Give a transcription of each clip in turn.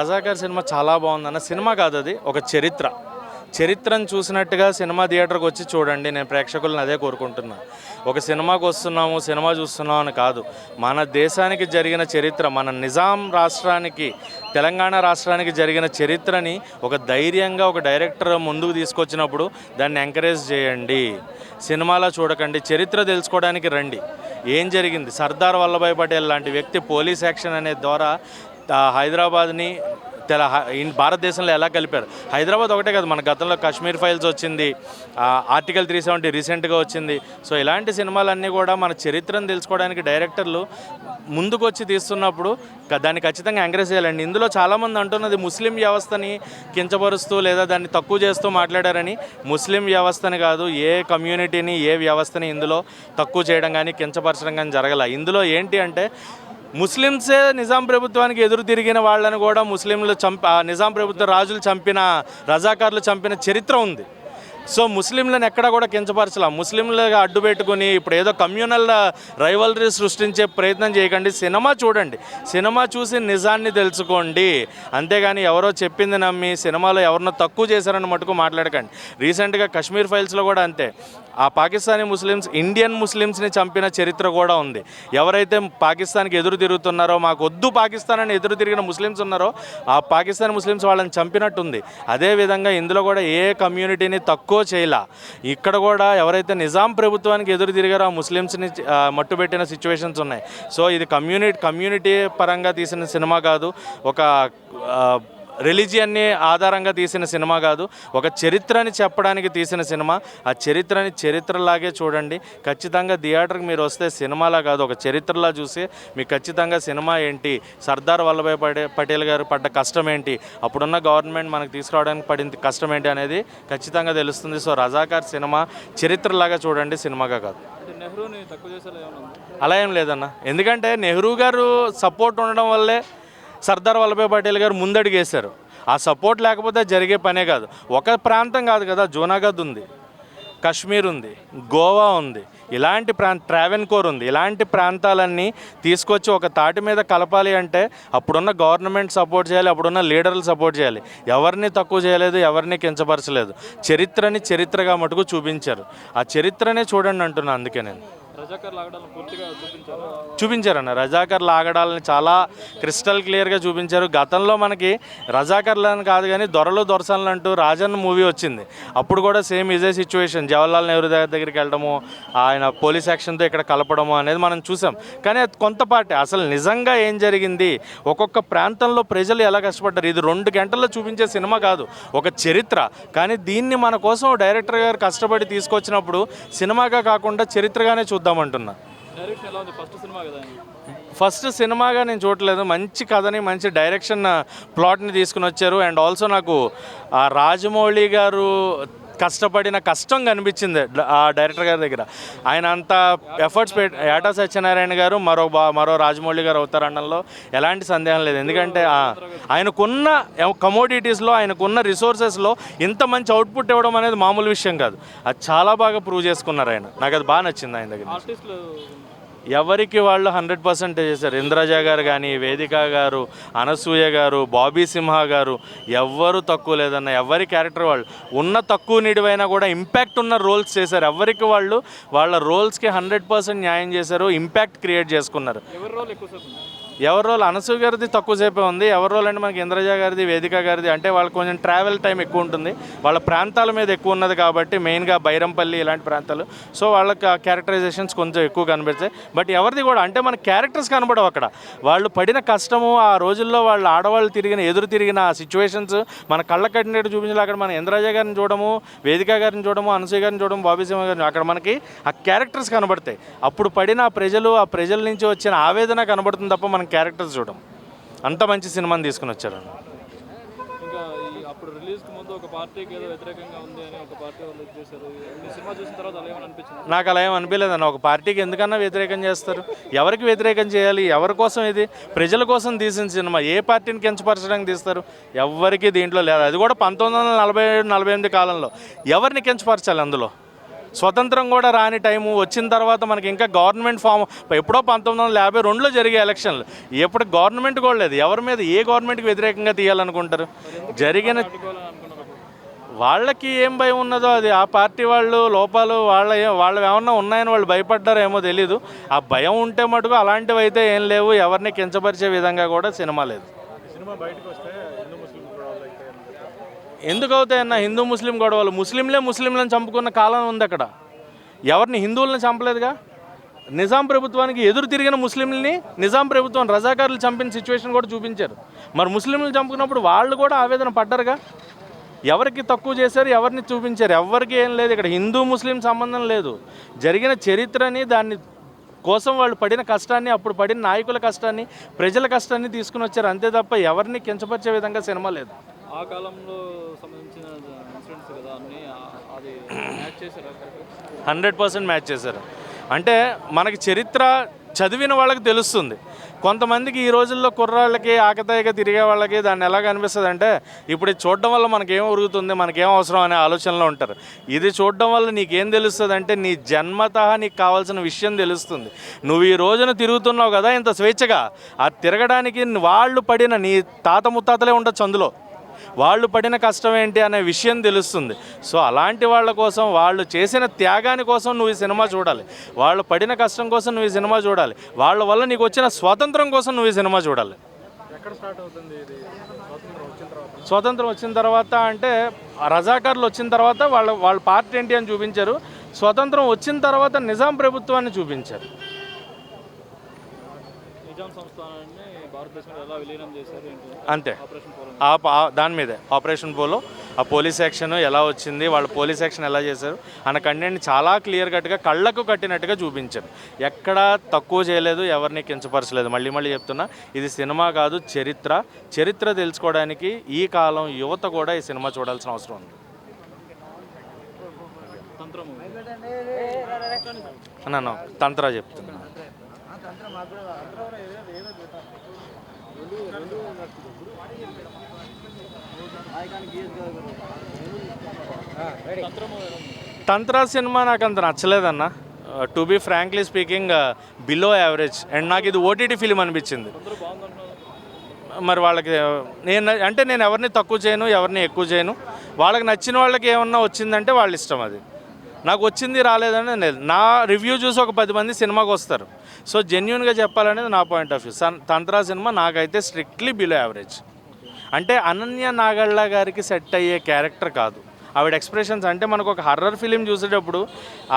Razakar cinema చాలా బాగుందన్న cinema కాదు అది ఒక చరిత్ర. చరిత్రను చూసినట్టుగా సినిమా థియేటర్కి వచ్చి చూడండి నేను ప్రేక్షకులను అదే కోరుకుంటున్నాను ఒక సినిమాకి వస్తున్నాము సినిమా చూస్తున్నాం అని కాదు. మన దేశానికి జరిగిన చరిత్ర మన నిజాం రాష్ట్రానికి తెలంగాణ రాష్ట్రానికి జరిగిన చరిత్రని ఒక ధైర్యంగా ఒక డైరెక్టర్ ముందుకు తీసుకొచ్చినప్పుడు దాన్ని ఎంకరేజ్ చేయండి. సినిమాలో చూడకండి చరిత్ర తెలుసుకోవడానికి రండి. ఏం జరిగింది? సర్దార్ వల్లభాయ్ పటేల్ లాంటి వ్యక్తి పోలీస్ యాక్షన్ అనే ద్వారా హైదరాబాద్ని తెల భారతదేశంలో ఎలా కలిపారు? హైదరాబాద్ ఒకటే కాదు మన గతంలో కాశ్మీర్ ఫైల్స్ వచ్చింది ఆర్టికల్ త్రీ సెవెంటీ రీసెంట్గా వచ్చింది. సో ఇలాంటి సినిమాలన్నీ కూడా మన చరిత్రను తెలుసుకోవడానికి డైరెక్టర్లు ముందుకు వచ్చి తీస్తున్నప్పుడు దాన్ని ఖచ్చితంగా ఎంకరేజ్ చేయాలండి. ఇందులో చాలామంది అంటున్నది ముస్లిం వ్యవస్థని కించపరుస్తూ లేదా దాన్ని తక్కువ చేస్తూ మాట్లాడారని ముస్లిం వ్యవస్థని కాదు ఏ కమ్యూనిటీని ఏ వ్యవస్థని ఇందులో తక్కువ చేయడం కానీ కించపరచడం కానీ జరగల. ఇందులో ఏంటి అంటే ముస్లిమ్సే నిజాం ప్రభుత్వానికి ఎదురు తిరిగిన వాళ్ళని కూడా ముస్లింలు చంప నిజాం ప్రభుత్వ రాజులు చంపిన రజాకారులు చంపిన చరిత్ర ఉంది. సో ముస్లింలను ఎక్కడా కూడా కించపరచలా. ముస్లింలుగా అడ్డు పెట్టుకుని ఇప్పుడు ఏదో కమ్యూనల్ రైవలరీ సృష్టించే ప్రయత్నం చేయకండి. సినిమా చూడండి. సినిమా చూసి నిజాన్ని తెలుసుకోండి. అంతేగాని ఎవరో చెప్పింది నమ్మి సినిమాలో ఎవరినో తక్కువ చేశారని మటుకు మాట్లాడకండి. రీసెంట్గా కశ్మీర్ ఫైల్స్లో కూడా అంతే. ఆ పాకిస్తానీ ముస్లిమ్స్ ఇండియన్ ముస్లిమ్స్ని చంపిన చరిత్ర కూడా ఉంది. ఎవరైతే పాకిస్తాన్కి ఎదురు తిరుగుతున్నారో మాకు వద్దు పాకిస్తాన్ అని ఎదురు తిరిగిన ముస్లిమ్స్ ఉన్నారో ఆ పాకిస్తాన్ ముస్లిమ్స్ వాళ్ళని చంపినట్టుంది. అదేవిధంగా ఇందులో కూడా ఏ కమ్యూనిటీని తక్కువ చేయలా? ఇక్కడ కూడా ఎవరైతే నిజాం ప్రభుత్వానికి ఎదురు తిరిగారో ఆ ముస్లిమ్స్ని మట్టుబెట్టిన సిచ్యువేషన్స్ ఉన్నాయి. సో ఇది కమ్యూనిటీ కమ్యూనిటీ పరంగా తీసిన సినిమా కాదు. ఒక రిలీజియన్ని ఆధారంగా తీసిన సినిమా కాదు ఒక చరిత్రని చెప్పడానికి తీసిన సినిమా. ఆ చరిత్రని చరిత్రలాగే చూడండి. ఖచ్చితంగా థియేటర్కి మీరు వస్తే సినిమాలా కాదు ఒక చరిత్రలా చూసి మీకు ఖచ్చితంగా సినిమా ఏంటి సర్దార్ వల్లభాయ్ పటే పటేల్ గారు పడ్డ కష్టం ఏంటి అప్పుడున్న గవర్నమెంట్ మనకు తీసుకురావడానికి పడింది కష్టం ఏంటి అనేది ఖచ్చితంగా తెలుస్తుంది. సో రజాకార్ సినిమా చరిత్రలాగా చూడండి సినిమాగా కాదు. నెహ్రూని తక్కువ ఉందా? అలా ఏం లేదన్న. ఎందుకంటే నెహ్రూ గారు సపోర్ట్ ఉండడం వల్లే సర్దార్ వల్లభాయ్ పటేల్ గారు ముందడుగేశారు. ఆ సపోర్ట్ లేకపోతే జరిగే పనే కాదు. ఒక ప్రాంతం కాదు కదా జూనాగఢ్ ఉంది కశ్మీర్ ఉంది గోవా ఉంది ఇలాంటి ప్రాంత ట్రావెన్కోర్ ఉంది. ఇలాంటి ప్రాంతాలన్నీ తీసుకొచ్చి ఒక తాటి మీద కలపాలి అంటే అప్పుడున్న గవర్నమెంట్ సపోర్ట్ చేయాలి అప్పుడున్న లీడర్లు సపోర్ట్ చేయాలి. ఎవరిని తక్కువ చేయలేదు ఎవరిని కించపరచలేదు. చరిత్రని చరిత్రగా మటుకు చూపించారు. ఆ చరిత్రనే చూడండి అంటున్నా అందుకే నేను. చూపించారు? చూపించారన్న. రజాకర్ లాగడాలని చాలా క్రిస్టల్ క్లియర్గా చూపించారు. గతంలో మనకి రజాకర్లని కాదు కానీ దొరలు దొరసలు అంటూ రాజన్ మూవీ వచ్చింది. అప్పుడు కూడా సేమ్ ఇదే సిచ్యువేషన్ జవహర్లాల్ నెహ్రూ దగ్గర దగ్గరికి వెళ్ళడము ఆయన పోలీస్ యాక్షన్తో ఇక్కడ కలపడము అనేది మనం చూసాం. కానీ అది కొంతపాటి అసలు నిజంగా ఏం జరిగింది? ఒక్కొక్క ప్రాంతంలో ప్రజలు ఎలా కష్టపడ్డారు? ఇది రెండు గంటల్లో చూపించే సినిమా కాదు ఒక చరిత్ర. కానీ దీన్ని మన కోసం డైరెక్టర్ గారు కష్టపడి తీసుకొచ్చినప్పుడు సినిమాగా కాకుండా చరిత్రగానే చూద్దాం. కదా ఆయనది. ఫస్ట్ సినిమాగా నేను చూడలేదు. మంచి కథని మంచి డైరెక్షన్ ప్లాట్ని తీసుకుని వచ్చారు. అండ్ ఆల్సో నాకు ఆ రాజమౌళి గారు కష్టపడిన కష్టం కనిపించింది డ- ఆ డైరెక్టర్ గారి దగ్గర. ఆయన అంత ఎఫర్ట్స్ పెట్ ఏటా సత్యనారాయణ గారు మరో బా మరో రాజమౌళి గారు అవుతారనడంలో ఎలాంటి సందేహం లేదు. ఎందుకంటే ఆయనకున్న కమోడిటీస్లో ఆయనకున్న రిసోర్సెస్లో ఇంత మంచి అవుట్పుట్ ఇవ్వడం అనేది మామూలు విషయం కాదు. అది చాలా బాగా ప్రూవ్ చేసుకున్నారు ఆయన. నాకు అది బాగా నచ్చింది ఆయన దగ్గర ఎవరికి వాళ్ళు హండ్రెడ్ పర్సెంట్ చేశారు? ఇంద్రజ గారు కానీ వేదిక గారు అనసూయ గారు బాబీ సింహ గారు ఎవ్వరు తక్కువ లేదన్న ఎవరి క్యారెక్టర్ వాళ్ళు? ఉన్న తక్కువ నిడివైనా కూడా ఇంపాక్ట్ ఉన్న రోల్స్ చేశారు. ఎవరికి వాళ్ళు? వాళ్ళ రోల్స్కి హండ్రెడ్ పర్సెంట్ న్యాయం చేశారు ఇంపాక్ట్ క్రియేట్ చేసుకున్నారు. ఎవరి రోల్ ఎక్కువ ఎవరి రోల్ అనసూయ గారిది తక్కువసేపే ఉంది. ఎవరి రోజులు అంటే మనకి ఇంద్రజ గారిది వేదిక గారిది అంటే వాళ్ళకి కొంచెం ట్రావెల్ టైం ఎక్కువ ఉంటుంది. వాళ్ళ ప్రాంతాల మీద ఎక్కువ ఉన్నది కాబట్టి మెయిన్గా బైరంపల్లి ఇలాంటి ప్రాంతాలు. సో వాళ్ళకి క్యారెక్టరైజేషన్స్ కొంచెం ఎక్కువ కనిపిస్తాయి బట్ ఎవరిది కూడా అంటే మన క్యారెక్టర్స్ కనబడవు అక్కడ. వాళ్ళు పడిన కష్టము ఆ రోజుల్లో వాళ్ళు ఆడవాళ్ళు తిరిగిన ఎదురు తిరిగిన ఆ సిచ్యువేషన్స్ మన కళ్ళ కట్టినట్టు చూపించాలి. అక్కడ మన ఇంద్రజ గారిని చూడము వేదిక గారిని చూడము అనసూయ గారిని చూడము బాబీసింహ గారిని అక్కడ మనకి ఆ క్యారెక్టర్స్ కనబడతాయి. అప్పుడు పడిన ప్రజలు ఆ ప్రజల నుంచి వచ్చిన ఆవేదన కనబడుతుంది తప్ప మనకి మనం క్యారెక్టర్స్ చూడం అంత మంచి సినిమాని తీసుకుని వచ్చారు ఇంకా అప్పుడు రిలీజ్కి ముందు ఒక పార్టీకి ఏదో వ్యతిరేకంగా ఉంది అని ఒక పార్టీ వాళ్ళు ఇది చేశారు. సినిమా చూసిన తర్వాత అలా నాకు అలా ఏం అనిపించలేదన్న ఒక పార్టీకి ఎందుకన్నా వ్యతిరేకం చేస్తారు? ఎవరికి వ్యతిరేకం చేయాలి? ఎవరి కోసం ఇది? ప్రజల కోసం తీసిన సినిమా. ఏ పార్టీని కించపరచడానికి తీస్తారు? ఎవరికి దీంట్లో లేదు. అది కూడా పంతొమ్మిది వందల నలభై ఏడు నలభై ఎనిమిది కాలంలో. ఎవరిని కించపరచాలి అందులో? స్వతంత్రం కూడా రాని టైము వచ్చిన తర్వాత మనకి ఇంకా గవర్నమెంట్ ఫామ్ ఎప్పుడో పంతొమ్మిది వందల యాభై రెండులో జరిగే ఎలక్షన్లు. ఎప్పుడు గవర్నమెంట్ కూడా లేదు. ఎవరి మీద ఏ గవర్నమెంట్కి వ్యతిరేకంగా తీయాలనుకుంటారు? జరిగిన వాళ్ళకి ఏం భయం ఉన్నదో అది. ఆ పార్టీ వాళ్ళు లోపాలు వాళ్ళ వాళ్ళు ఏమన్నా ఉన్నాయని వాళ్ళు భయపడ్డారేమో తెలీదు. ఆ భయం ఉంటే మటుకు అలాంటివి అయితే ఏం లేవు. ఎవరిని కించపరిచే విధంగా కూడా సినిమా లేదు. సినిమా బయటకు వస్తే హిందూ ముస్లిం గొడవలు అయితే ఎందుకు అవుతాయన్న హిందూ ముస్లిం గొడవలు? ముస్లింలే ముస్లింలను చంపుకున్న కాలం ఉంది అక్కడ ఎవరిని హిందువులను చంపలేదుగా? నిజాం ప్రభుత్వానికి ఎదురు తిరిగిన ముస్లింలని నిజాం ప్రభుత్వం రజాకారులు చంపిన సిచ్యువేషన్ కూడా చూపించారు. మరి ముస్లింలు చంపుకున్నప్పుడు వాళ్ళు కూడా ఆవేదన పడ్డారుగా? ఎవరికి తక్కువ చేశారు ఎవరిని చూపించారు? ఎవరికి ఏం లేదు. ఇక్కడ హిందూ ముస్లిం సంబంధం లేదు. జరిగిన చరిత్రని దాన్ని కోసం వాళ్ళు పడిన కష్టాన్ని అప్పుడు పడిన నాయకుల కష్టాన్ని ప్రజల కష్టాన్ని తీసుకుని వచ్చారు. అంతే తప్ప ఎవరిని కించపరిచే విధంగా సినిమా లేదు. ఆ కాలంలో సంబంధించిన ఇన్సిడెంట్స్ కదా అన్ని అది మ్యాచ్ చేశారు? హండ్రెడ్ పర్సెంట్ మ్యాచ్ చేశారు. అంటే మనకి చరిత్ర చదివిన వాళ్ళకి తెలుస్తుంది. కొంతమందికి ఈ రోజుల్లో కుర్రాళ్ళకి ఆకతాయిగా తిరిగే వాళ్ళకి దాన్ని ఎలా కనిపిస్తుంది అంటే ఇప్పుడు చూడడం వల్ల మనకేం ఉరుగుతుంది మనకేం అవసరం అనే ఆలోచనలో ఉంటారు. ఇది చూడడం వల్ల నీకేం తెలుస్తుంది అంటే నీ జన్మత నీకు కావాల్సిన విషయం తెలుస్తుంది. నువ్వు ఈ రోజున తిరుగుతున్నావు కదా ఇంత స్వేచ్ఛగా. ఆ తిరగడానికి వాళ్ళు పడిన నీ తాత ముత్తాతలే ఉండొచ్చు అందులో. వాళ్ళు పడిన కష్టం ఏంటి అనే విషయం తెలుస్తుంది. సో అలాంటి వాళ్ళ కోసం వాళ్ళు చేసిన త్యాగాని కోసం నువ్వు ఈ సినిమా చూడాలి. వాళ్ళు పడిన కష్టం కోసం నువ్వు ఈ సినిమా చూడాలి. వాళ్ళ వల్ల నీకు వచ్చిన స్వాతంత్రం కోసం నువ్వు ఈ సినిమా చూడాలి. ఎక్కడ స్టార్ట్ అవుతుంది ఇది? స్వాతంత్రం వచ్చిన తర్వాత. అంటే రజాకారులు వచ్చిన తర్వాత వాళ్ళ వాళ్ళ పార్టీ ఏంటి అని చూపించారు. స్వాతంత్రం వచ్చిన తర్వాత నిజాం ప్రభుత్వాన్ని చూపించారు. నిజాం సంస్థానాన్ని భారతదేశంలో ఎలా విలీనం చేశారు ఏంటి అంతే దాని మీదే ఆపరేషన్ పోలో ఆ పోలీస్ యాక్షన్ ఎలా వచ్చింది వాళ్ళ పోలీస్ యాక్షన్ ఎలా చేశారు అన్న కంటెంట్ చాలా క్లియర్ కట్గా కళ్ళకు కట్టినట్టుగా చూపించారు ఎక్కడా తక్కువ చేయలేదు ఎవరిని కించపరచలేదు మళ్ళీ మళ్ళీ చెప్తున్నా ఇది సినిమా కాదు చరిత్ర చరిత్ర తెలుసుకోవడానికి ఈ కాలం యువత కూడా ఈ సినిమా చూడాల్సిన అవసరం ఉంది తంత్రం చెప్తున్నా తంత్ర సినిమా నాకు అంత నచ్చలేదన్న to be frankly speaking below average and నాకు ఇది ఓటీటీ ఫిలిం అనిపించింది. మరి వాళ్ళకి నేను అంటే నేను ఎవరిని తక్కువ చేయను ఎవరిని ఎక్కువ చేయను. వాళ్ళకి నచ్చిన వాళ్ళకి ఏమన్నా వచ్చిందంటే వాళ్ళ ఇష్టం అది. నాకు వచ్చింది రాలేదని లేదు నా రివ్యూ చూసి ఒక పది మంది సినిమాకి వస్తారు. సో జెన్యున్గా చెప్పాలనేది నా పాయింట్ ఆఫ్ వ్యూ సన్ తంత్రా సినిమా నాకైతే స్ట్రిక్ట్లీ బిలో యావరేజ్ అంటే అనన్య నాగళ్ళ గారికి సెట్ అయ్యే క్యారెక్టర్ కాదు. ఆవిడ ఎక్స్ప్రెషన్స్ అంటే మనకు ఒక హర్రర్ ఫిలిం చూసేటప్పుడు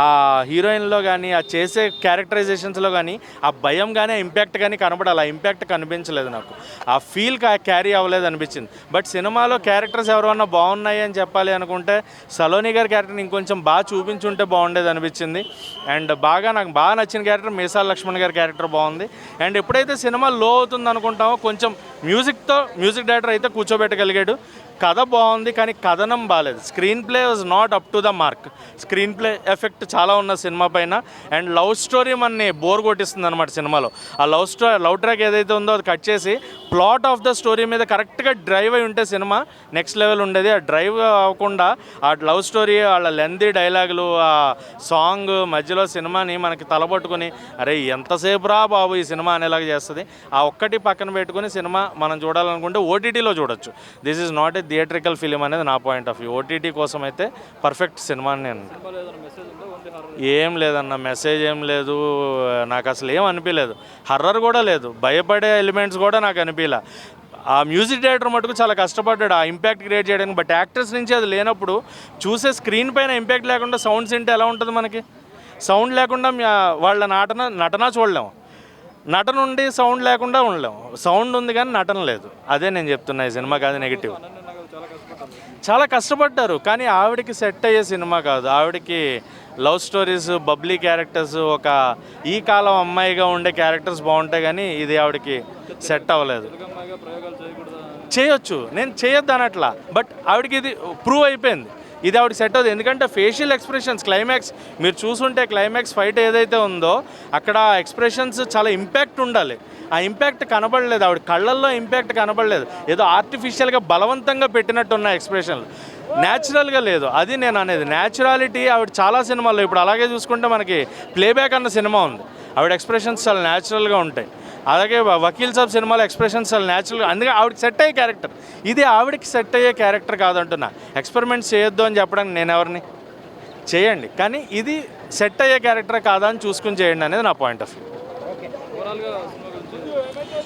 ఆ హీరోయిన్లో కానీ ఆ చేసే క్యారెక్టరైజేషన్స్లో కానీ ఆ భయం కానీ ఆ ఇంపాక్ట్ కానీ కనబడాలి. ఆ ఇంపాక్ట్ కనిపించలేదు నాకు. ఆ ఫీల్ క్యారీ అవ్వలేదు అనిపించింది. బట్ సినిమాలో క్యారెక్టర్స్ ఎవరన్నా బాగున్నాయి అని చెప్పాలి అనుకుంటే సలోని గారి క్యారెక్టర్ని ఇంకొంచెం బాగా చూపించుంటే బాగుండేది అనిపించింది. అండ్ బాగా నాకు బాగా నచ్చిన క్యారెక్టర్ మీసాల లక్ష్మణ్ గారి క్యారెక్టర్ బాగుంది. అండ్ ఎప్పుడైతే సినిమా లో అవుతుంది అనుకుంటామో కొంచెం మ్యూజిక్తో మ్యూజిక్ డైరెక్టర్ అయితే కూర్చోబెట్టగలిగాడు. కథ బాగుంది కానీ కథనం బాగాలేదు screenplay was not up to the mark screenplay effect చాలా ఉన్న సినిమా పైన. అండ్ లవ్ స్టోరీ మనని బోర్ కొట్టిస్తుంది అనమాట సినిమాలో. ఆ లవ్ స్టోరీ లవ్ ట్రాక్ ఏదైతే ఉందో అది కట్ చేసి ప్లాట్ ఆఫ్ ద స్టోరీ మీద కరెక్ట్గా డ్రైవ్ అయి ఉంటే సినిమా నెక్స్ట్ లెవెల్ ఉండేది. ఆ డ్రైవ్ అవ్వకుండా ఆ లవ్ స్టోరీ వాళ్ళ లెందీ డైలాగులు ఆ సాంగ్ మధ్యలో సినిమాని మనకి తలపట్టుకుని అరే ఎంతసేపు రా బాబు ఈ సినిమా అనేలాగా చేస్తుంది? ఆ ఒక్కటి పక్కన పెట్టుకుని సినిమా మనం చూడాలనుకుంటే ఓటీటీలో చూడొచ్చు. This is not a theatrical film అనేది నా పాయింట్ ఆఫ్ వ్యూ ఓటీటీ కోసం అయితే పర్ఫెక్ట్ సినిమా నేను. ఏం లేదన్న మెసేజ్ ఏం లేదు. నాకు అసలు ఏం అనిపించలేదు హర్రర్ కూడా లేదు. భయపడే ఎలిమెంట్స్ కూడా నాకు అనిపించలే ఆ మ్యూజిక్ డైరెక్టర్ మటుకు చాలా కష్టపడ్డాడు. ఆ ఇంపాక్ట్ క్రియేట్ చేయడానికి. బట్ యాక్టర్స్ నుంచి అది లేనప్పుడు చూసే స్క్రీన్ పైన ఇంపాక్ట్ లేకుండా సౌండ్స్ వింటే ఎలా ఉంటుంది మనకి? సౌండ్ లేకుండా వాళ్ళ నటన నటన చూడలేము నటన ఉండి సౌండ్ లేకుండా ఉండలేము సౌండ్ ఉంది కానీ నటన లేదు. అదే నేను చెప్తున్నా ఈ సినిమా కాదు నెగిటివ్ చాలా కష్టపడ్డారు కానీ ఆవిడకి సెట్ అయ్యే సినిమా కాదు. ఆవిడకి లవ్ స్టోరీస్ బబ్లీ క్యారెక్టర్స్ ఒక ఈ కాలం అమ్మాయిగా ఉండే క్యారెక్టర్స్ బాగుంటాయి కానీ ఇది ఆవిడకి సెట్ అవ్వలేదు. చేయొచ్చు. నేను చేయొద్దు అనట్లా. బట్ ఆవిడకి ఇది ప్రూవ్ అయిపోయింది. ఇది ఆవిడకి సెట్ అవుతుంది ఎందుకంటే ఫేషియల్ ఎక్స్ప్రెషన్స్ క్లైమాక్స్ మీరు చూసుంటే క్లైమాక్స్ ఫైట్ ఏదైతే ఉందో అక్కడ ఎక్స్ప్రెషన్స్ చాలా ఇంపాక్ట్ ఉండాలి. ఆ ఇంపాక్ట్ కనబడలేదు. ఆవిడ కళ్ళల్లో ఇంపాక్ట్ కనబడలేదు. ఏదో ఆర్టిఫిషియల్గా బలవంతంగా పెట్టినట్టున్న ఎక్స్ప్రెషన్లు న్యాచురల్గా లేదు. అది నేను అనేది. న్యాచురాలిటీ ఆవిడ చాలా సినిమాల్లో ఇప్పుడు అలాగే చూసుకుంటే మనకి ప్లేబ్యాక్ అన్న సినిమా ఉంది. ఆవిడ ఎక్స్ప్రెషన్స్ చాలా న్యాచురల్గా ఉంటాయి. అలాగే వకీల్ సాబ్ సినిమాలో ఎక్స్ప్రెషన్స్ చాలా న్యాచురల్గా అందుకే ఆవిడకి సెట్ అయ్యే క్యారెక్టర్ ఇది ఆవిడకి సెట్ అయ్యే క్యారెక్టర్ కాదంటున్నా. ఎక్స్పెరిమెంట్స్ చేయొద్దు అని చెప్పడానికి నేను ఎవరిని? చేయండి. కానీ ఇది సెట్ అయ్యే క్యారెక్టర్ కాదా అని చూసుకుని చేయండి అనేది నా పాయింట్ ఆఫ్ వ్యూ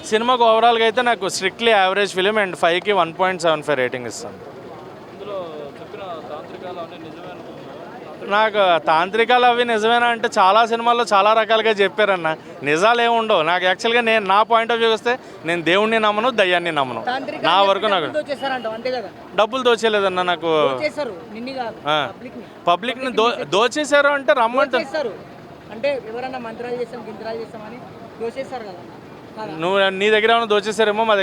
సినిమాకు ఓవరాల్గా అయితే నాకు స్ట్రిక్ట్లీ యావరేజ్ ఫిలిం అండ్ ఫైవ్కి one point seven five rating ఇస్తాను. నాకు తాంత్రికాలు అవి నిజమేనా అంటే చాలా సినిమాల్లో చాలా రకాలుగా చెప్పారన్న. నిజాలు ఏమి ఉండవు. నాకు యాక్చువల్గా నేను నా పాయింట్ ఆఫ్ వ్యూ వస్తే నేను దేవుణ్ణి నమ్మను దయ్యాన్ని నమ్మను. తాంత్రిక నా వరకు నాకు చేశారంట అంతే కదా? డబ్బులు దోచేయలేదన్న నాకు. పబ్లిక్ని. దో దోచేశారు అంటే రమ్మంటే చేస్తారు అంటే ఎవరన్నా మంత్రాలు చేస్తాం గింత్రాలు చేస్తామని దోచేస్తారు కదా కదా. నువ్వు నీ దగ్గర ఏమైనా దోచేశారేమో మా దగ్గర